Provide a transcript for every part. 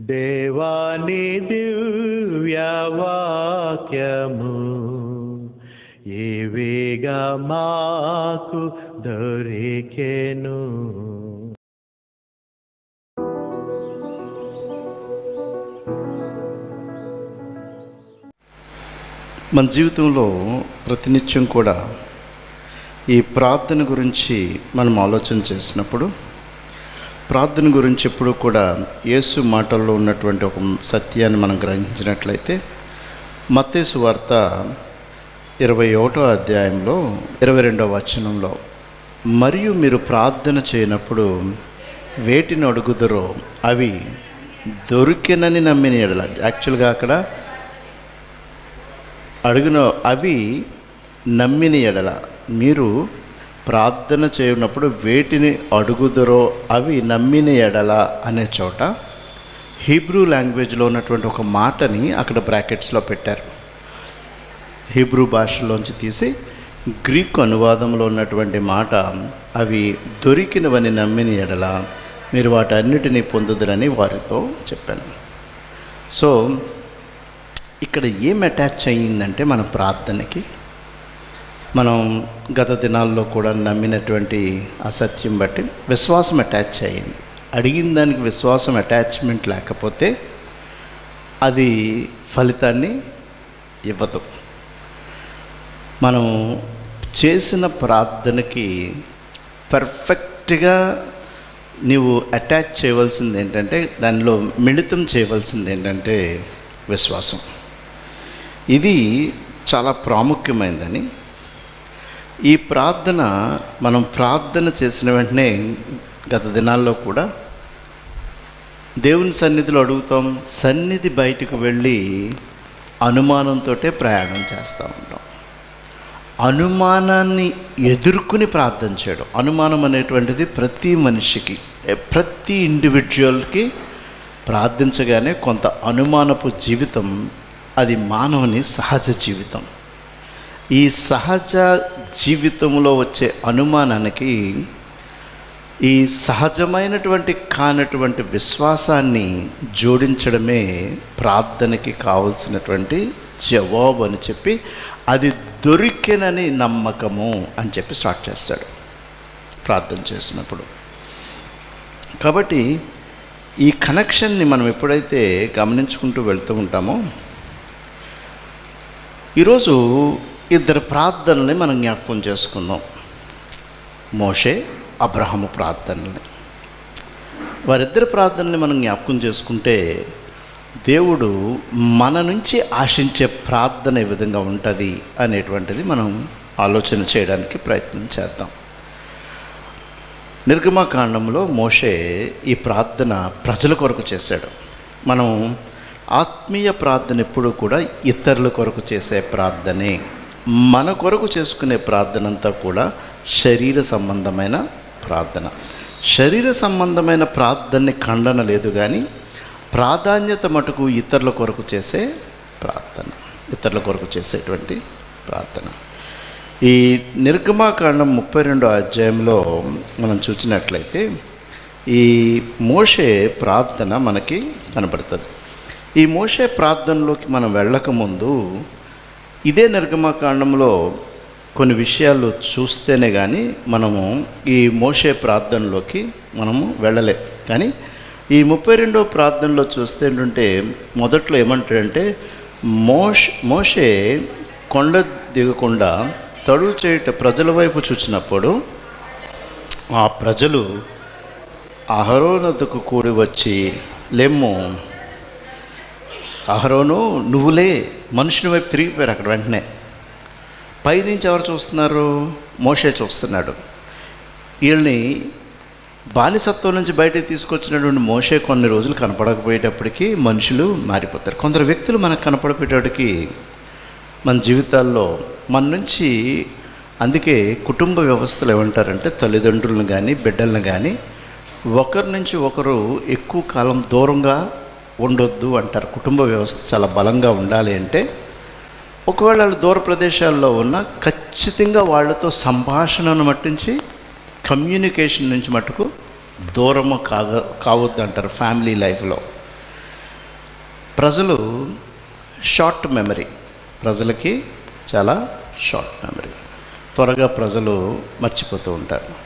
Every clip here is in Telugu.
దేవాని దివ్యవాక్యము ఏవేగా మాకు దొరికెను. మన జీవితంలో ప్రతినిత్యం కూడా ఈ ప్రార్థన గురించి మనం ఆలోచన చేసినప్పుడు ప్రార్థన గురించి ఎప్పుడు కూడా యేసు మాటల్లో ఉన్నటువంటి ఒక సత్యాన్ని మనం గ్రహించినట్లయితే మత్తేసు వార్త ఇరవై ఒకటో అధ్యాయంలో ఇరవై రెండవ వచనంలో మరియు మీరు ప్రార్థన చేయనప్పుడు వేటిని అడుగుదరో అవి దొరికినని నమ్మిన ఎడల. యాక్చువల్గా అక్కడ అడుగున అవి నమ్మిన ఎడల. మీరు ప్రార్థన చేయనప్పుడు వేటిని అడుగుదరో అవి నమ్మిన ఎడల అనే చోట హీబ్రూ లాంగ్వేజ్లో ఉన్నటువంటి ఒక మాటని అక్కడ బ్రాకెట్స్లో పెట్టారు. హీబ్రూ భాషలోంచి తీసి గ్రీక్ అనువాదంలో ఉన్నటువంటి మాట అవి దొరికినవని నమ్మిన ఎడల మీరు వాటన్నిటినీ పొందుదరని వారితో చెప్పాను. సో ఇక్కడ ఏం అటాచ్ అయ్యిందంటే మన ప్రార్థనకి మనం గత దినాల్లో కూడా నమ్మినటువంటి అసత్యం బట్టి విశ్వాసం అటాచ్ అయ్యింది అడిగిన దానికి విశ్వాసం అటాచ్మెంట్ లేకపోతే అది ఫలితాన్ని ఇవ్వదు. మనం చేసిన ప్రార్థనకి పర్ఫెక్ట్గా నీవు అటాచ్ చేయవలసింది ఏంటంటే దానిలో మిళితం చేయవలసింది ఏంటంటే విశ్వాసం. ఇది చాలా ప్రాముఖ్యమైనదని ఈ ప్రార్థన మనం ప్రార్థన చేసిన వెంటనే గత దినాల్లో కూడా దేవుని సన్నిధిలో అడుగుతాం సన్నిధి బయటకు వెళ్ళి అనుమానంతో ప్రయాణం చేస్తూ ఉంటాం. అనుమానాన్ని ఎదుర్కొని ప్రార్థన చేయడం. అనుమానం అనేటువంటిది ప్రతి మనిషికి ప్రతి ఇండివిజువల్కి ప్రార్థించగానే కొంత అనుమానపు జీవితం అది మానవుని సహజ జీవితం. ఈ సహజ జీవితంలో వచ్చే అనుమానానికి ఈ సహజమైనటువంటి కానటువంటి విశ్వాసాన్ని జోడించడమే ప్రార్థనకి కావలసినటువంటి జవాబు అని చెప్పి అది దొరికినని నమ్మకము అని చెప్పి స్టార్ట్ చేస్తాడు ప్రార్థన చేసినప్పుడు. కాబట్టి ఈ కనెక్షన్ని మనం ఎప్పుడైతే గమనించుకుంటూ వెళ్తూ ఉంటామో ఈరోజు ఇద్దరు ప్రార్థనల్ని మనం జ్ఞాపకం చేసుకుందాం. మోషే అబ్రహము ప్రార్థనల్ని. వారిద్దరి ప్రార్థనల్ని మనం జ్ఞాపకం చేసుకుంటే దేవుడు మన నుంచి ఆశించే ప్రార్థన ఏ విధంగా ఉంటుంది అనేటువంటిది మనం ఆలోచన చేయడానికి ప్రయత్నం చేద్దాం. నిర్గమాకాండంలో మోషే ఈ ప్రార్థన ప్రజల కొరకు చేశాడు. మనం ఆత్మీయ ప్రార్థన ఎప్పుడూ కూడా ఇతరుల కొరకు చేసే ప్రార్థనే. మన కొరకు చేసుకునే ప్రార్థన అంతా కూడా శరీర సంబంధమైన ప్రార్థన. శరీర సంబంధమైన ప్రార్థనని ఖండన లేదు కానీ ప్రాధాన్యత మటుకు ఇతరుల కొరకు చేసే ప్రార్థన ఇతరుల కొరకు చేసేటువంటి ప్రార్థన. ఈ నిర్గమాకాండం ముప్పై రెండో అధ్యాయంలో మనం చూసినట్లయితే ఈ మోషే ప్రార్థన మనకి కనబడుతుంది. ఈ మోషే ప్రార్థనలోకి మనం వెళ్ళకముందు ఇదే నిర్గమకాండంలో కొన్ని విషయాలు చూస్తేనే కానీ మనము ఈ మోషే ప్రార్థనలోకి మనము వెళ్ళలే. కానీ ఈ ముప్పై రెండో ప్రార్థనలో చూస్తే ఏంటంటే మొదట్లో ఏమంటాడంటే మోష్ మోషే కొండ దిగకుండా తడువు చేయట ప్రజల వైపు చూసినప్పుడు ఆ ప్రజలు అహరోనతకు కూడి వచ్చి లెమ్ము అహరోను నువ్వులే మనుషుని వైపు తిరిగిపోయారు అక్కడ వెంటనే. పైనుంచి ఎవరు చూస్తున్నారు? మోషే చూస్తున్నాడు. వీళ్ళని బానిసత్వం నుంచి బయటకు తీసుకొచ్చినటువంటి మోషే కొన్ని రోజులు కనపడకపోయేటప్పటికి మనుషులు మారిపోతారు. కొందరు వ్యక్తులు మనకు కనపడపోయేటప్పటికి మన జీవితాల్లో మన నుంచి అందుకే కుటుంబ వ్యవస్థలు ఏమంటారంటే తల్లిదండ్రులను కానీ బిడ్డలను కానీ ఒకరి నుంచి ఒకరు ఎక్కువ కాలం దూరంగా ఉండొద్దు అంటారు. కుటుంబ వ్యవస్థ చాలా బలంగా ఉండాలి అంటే ఒకవేళ వాళ్ళు దూర ప్రదేశాల్లో ఉన్న ఖచ్చితంగా వాళ్ళతో సంభాషణను మట్టించి కమ్యూనికేషన్ నుంచి మటుకు దూరము కాగ కావద్దు అంటారు ఫ్యామిలీ లైఫ్లో. ప్రజలు షార్ట్ మెమరీ. ప్రజలకి చాలా షార్ట్ మెమరీ. త్వరగా ప్రజలు మర్చిపోతూ ఉంటారు.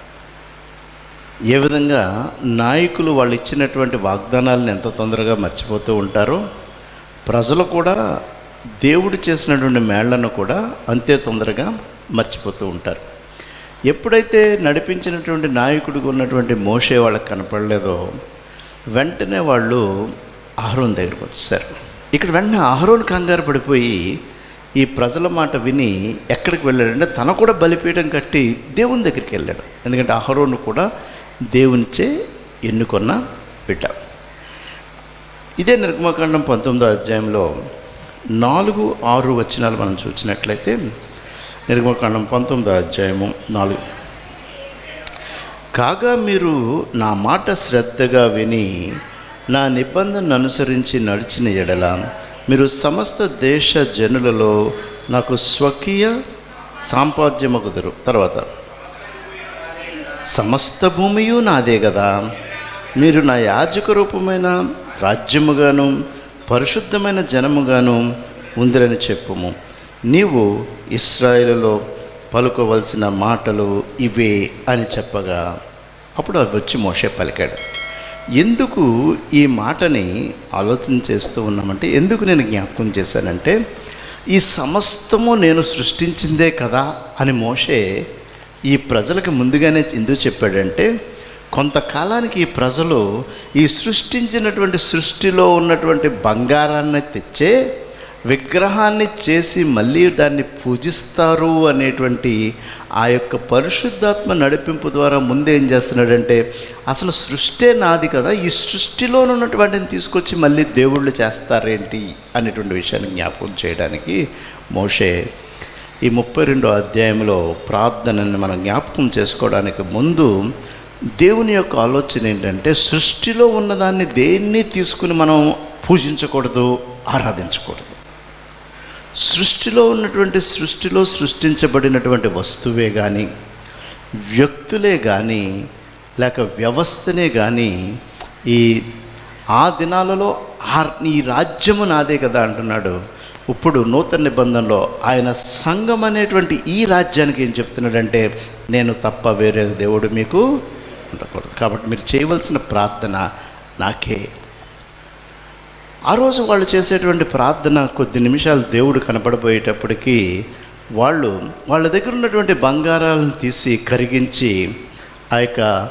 ఏ విధంగా నాయకులు వాళ్ళు ఇచ్చినటువంటి వాగ్దానాలను ఎంత తొందరగా మర్చిపోతూ ఉంటారో ప్రజలు కూడా దేవుడు చేసినటువంటి మేళ్ళను కూడా అంతే తొందరగా మర్చిపోతూ ఉంటారు. ఎప్పుడైతే నడిపించినటువంటి నాయకుడికి ఉన్నటువంటి మోసే వాళ్ళకి కనపడలేదో వెంటనే వాళ్ళు అహరోన్ దగ్గరికి వచ్చేసారు ఇక్కడ వెంటనే అహరోన్ కంగారు పడిపోయి ఈ ప్రజల మాట విని ఎక్కడికి వెళ్ళాడంటే తన కూడా బలిపీఠం కట్టి దేవుని దగ్గరికి వెళ్ళాడు. ఎందుకంటే అహరోను కూడా దేవునిచే ఎన్నుకున్న బిడ్డ. ఇదే నిర్గమకాండం పంతొమ్మిదో అధ్యాయంలో నాలుగు ఆరు వచనాలు మనం చూసినట్లయితే నిర్గమకాండం పంతొమ్మిదో అధ్యాయము నాలుగు. కాగా మీరు నా మాట శ్రద్ధగా విని నా నిబంధనను అనుసరించి నడిచిన ఎడల మీరు సమస్త దేశ జనులలో నాకు స్వకీయ సాంపాద్యమగుదురు. తర్వాత సమస్త భూమియు నాదే కదా మీరు నా యాజక రూపమైన రాజ్యముగాను పరిశుద్ధమైన జనముగాను ఉందిరని చెప్పుము. నీవు ఇస్రాయేలులో పలుకోవలసిన మాటలు ఇవే అని చెప్పగా అప్పుడు అవి వచ్చి మోసే పలికాడు. ఎందుకు ఈ మాటని ఆలోచన చేస్తూ ఉన్నామంటే ఎందుకు నేను జ్ఞాపకం చేశానంటే ఈ సమస్తము నేను సృష్టించిందే కదా అని మోషే ఈ ప్రజలకు ముందుగానే ఎందుకు చెప్పాడంటే కొంతకాలానికి ఈ ప్రజలు ఈ సృష్టించినటువంటి సృష్టిలో ఉన్నటువంటి బంగారాన్ని తెచ్చే విగ్రహాన్ని చేసి మళ్ళీ దాన్ని పూజిస్తారు అనేటువంటి ఆ యొక్క పరిశుద్ధాత్మ నడిపింపు ద్వారా ముందే ఏం చేస్తున్నాడంటే అసలు సృష్టే నాది కదా ఈ సృష్టిలో ఉన్నటువంటిని తీసుకొచ్చి మళ్ళీ దేవుళ్ళు చేస్తారేంటి అనేటువంటి విషయాన్ని జ్ఞాపకం చేయడానికి మోషే ఈ ముప్పై రెండో అధ్యాయంలో ప్రార్థనని మనం జ్ఞాపకం చేసుకోవడానికి ముందు దేవుని యొక్క ఆలోచన ఏంటంటే సృష్టిలో ఉన్నదాన్ని దేన్ని తీసుకుని మనం పూజించకూడదు ఆరాధించకూడదు. సృష్టిలో ఉన్నటువంటి సృష్టిలో సృష్టించబడినటువంటి వస్తువే కానీ వ్యక్తులే కానీ లేక వ్యవస్థనే కానీ ఈ ఆ దినాలలో ఆ ఈ రాజ్యము నాదే కదా అంటున్నాడు. ఇప్పుడు నూతన నిబంధనలో ఆయన సంఘం అనేటువంటి ఈ రాజ్యానికి ఏం చెప్తున్నాడంటే నేను తప్ప వేరే దేవుడు మీకు ఉండకూడదు. కాబట్టి మీరు చేయవలసిన ప్రార్థన నాకే. ఆ రోజు వాళ్ళు చేసేటువంటి ప్రార్థన కొద్ది నిమిషాలు దేవుడు కనపడబోయేటప్పటికీ వాళ్ళు వాళ్ళ దగ్గర ఉన్నటువంటి బంగారాలను తీసి కరిగించి ఆ యొక్క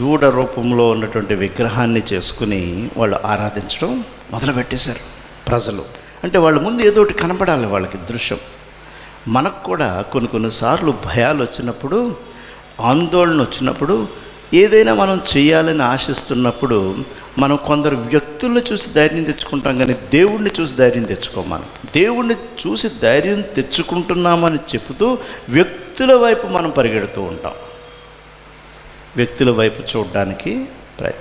దూడ రూపంలో ఉన్నటువంటి విగ్రహాన్ని చేసుకుని వాళ్ళు ఆరాధించడం మొదలుపెట్టేశారు ప్రజలు. అంటే వాళ్ళ ముందు ఏదో ఒకటి కనపడాలి వాళ్ళకి దృశ్యం. మనకు కూడా కొన్ని కొన్నిసార్లు భయాలు వచ్చినప్పుడు ఆందోళన వచ్చినప్పుడు ఏదైనా మనం చేయాలని ఆశిస్తున్నప్పుడు మనం కొందరు వ్యక్తులను చూసి ధైర్యం తెచ్చుకుంటాం కానీ దేవుణ్ణి చూసి ధైర్యం తెచ్చుకో మనం దేవుణ్ణి చూసి ధైర్యం తెచ్చుకుంటున్నామని చెబుతూ వ్యక్తుల వైపు మనం పరిగెడుతూ ఉంటాం. వ్యక్తుల వైపు చూడడానికి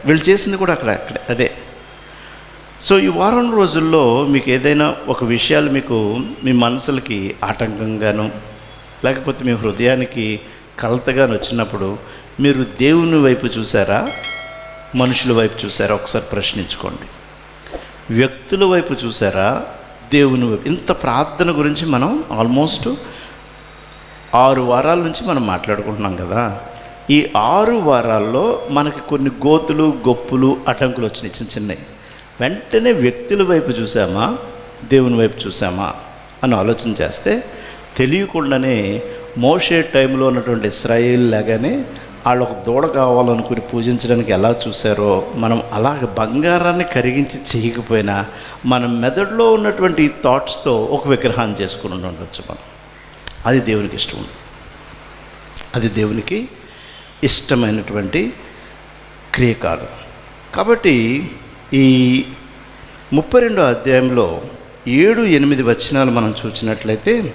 వీళ్ళు చేసింది కూడా అక్కడ అక్కడే అదే. సో ఈ వారం రోజుల్లో మీకు ఏదైనా ఒక విషయాలు మీకు మీ మనసులకి ఆటంకంగాను లేకపోతే మీ హృదయానికి కలతగాను వచ్చినప్పుడు మీరు దేవుని వైపు చూసారా? మనుషుల వైపు చూసారా? ఒకసారి ప్రశ్నించుకోండి. వ్యక్తుల వైపు చూసారా? దేవుని వైపు. ఇంత ప్రార్థన గురించి మనం ఆల్మోస్ట్ ఆరు వారాల నుంచి మనం మాట్లాడుకుంటున్నాం కదా. ఈ ఆరు వారాల్లో మనకి కొన్ని గోతులు గొప్పులు అటంకులు వచ్చినాయి చిన్న చిన్నవి. వెంటనే వ్యక్తుల వైపు చూసామా దేవుని వైపు చూసామా అని ఆలోచన చేస్తే తెలియకుండానే మోసే టైంలో ఉన్నటువంటి ఇస్రాయిల్ లాగానే వాళ్ళు ఒక దూడ కావాలనుకుని పూజించడానికి ఎలా చూసారో మనం అలాగ బంగారాన్ని కరిగించి చేయకపోయినా మన మెదడులో ఉన్నటువంటి థాట్స్తో ఒక విగ్రహాన్ని చేసుకుని ఉండొచ్చు మనం. అది దేవునికి ఇష్టం. అది దేవునికి ఇష్టమైనటువంటి క్రియ కాదు. కాబట్టి ఈ ముప్పై రెండో అధ్యాయంలో ఏడు ఎనిమిది వచనాలు మనం చూసినట్లయితే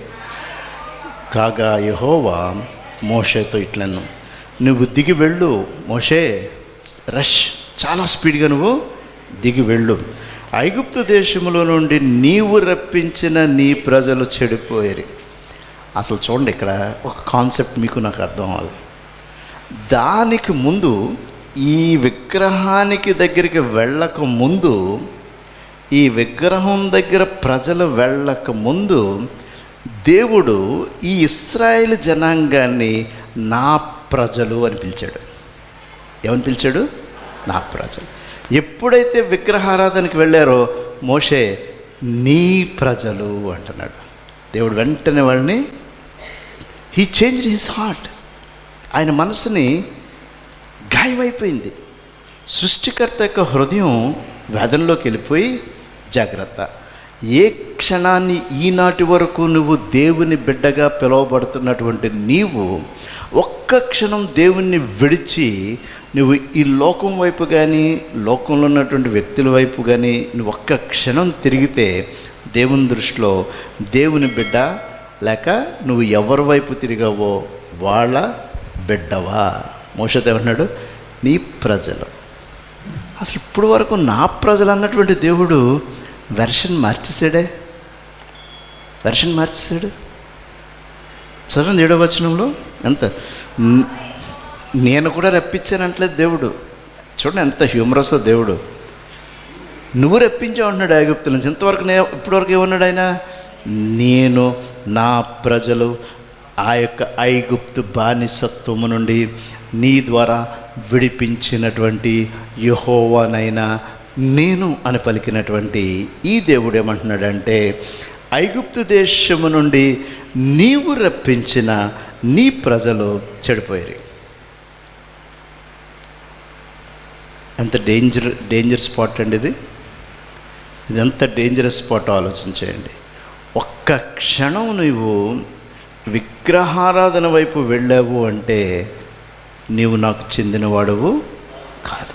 కాగా యహోవా మోషేతో ఇట్లను నువ్వు దిగి వెళ్ళు మోషే రష్ చాలా స్పీడ్గా నువ్వు దిగి వెళ్ళు. ఐగుప్తు దేశంలో నుండి నీవు రప్పించిన నీ ప్రజలు చెడిపోయారు. అసలు చూడండి ఇక్కడ ఒక కాన్సెప్ట్ మీకు నాకు అర్థం అవ్వాలి. దానికి ముందు ఈ విగ్రహానికి దగ్గరికి వెళ్ళక ముందు ఈ విగ్రహం దగ్గర ప్రజలు వెళ్ళక ముందు దేవుడు ఈ ఇస్రాయేల్ జనాంగాన్ని నా ప్రజలు అని పిలిచాడు. ఏమని పిలిచాడు? నా ప్రజలు. ఎప్పుడైతే విగ్రహారాధనకి వెళ్ళారో మోషే నీ ప్రజలు అంటున్నాడు. దేవుడు వెంటనే వాళ్ళని హీ చేంజ్ హిస్ హార్ట్ ఆయన మనసుని గాయమైపోయింది సృష్టికర్త యొక్క హృదయం వేదనలోకి వెళ్ళిపోయి జాగ్రత్త. ఏ క్షణాన్ని ఈనాటి వరకు నువ్వు దేవుని బిడ్డగా పిలువబడుతున్నటువంటి నీవు ఒక్క క్షణం దేవుణ్ణి విడిచి నువ్వు ఈ లోకం వైపు కానీ లోకంలో ఉన్నటువంటి వ్యక్తుల వైపు కానీ నువ్వు ఒక్క క్షణం తిరిగితే దేవుని దృష్టిలో దేవుని బిడ్డ లేక నువ్వు ఎవరి వైపు తిరిగావో వాళ్ళ బిడ్డవా? మోసతో నీ ప్రజలు. అసలు ఇప్పుడు వరకు నా ప్రజలు అన్నటువంటి దేవుడు వెర్షన్ మార్చేసాడే వెర్షన్ మార్చేసాడు చదవండి ఏడో వచనంలో ఎంత? నేను కూడా రప్పించానంటలేదు దేవుడు. చూడండి ఎంత హ్యూమరస్ దేవుడు. నువ్వు రప్పించావు అంటున్నాడు ఐగుప్తు నుంచి ఇంతవరకు నే ఇప్పటివరకు ఏమన్నాడు ఆయన? నేను నా ప్రజలు ఆ యొక్క ఐగుప్తు బానిసత్వము నుండి నీ ద్వారా విడిపించినటువంటి యహోవానైనా నేను అని పలికినటువంటి ఈ దేవుడు ఏమంటున్నాడంటే ఐగుప్తు దేశము నుండి నీవు రప్పించిన నీ ప్రజలు చెడిపోయారు. ఎంత డేంజర్ డేంజర్ స్పాట్ అండి ఇది? ఇది ఎంత డేంజరస్ స్పాట్ ఆలోచించేయండి ఒక్క క్షణం నువ్వు విగ్రహారాధన వైపు వెళ్ళావు అంటే నీవు నాకు చెందినవాడవు కాదు.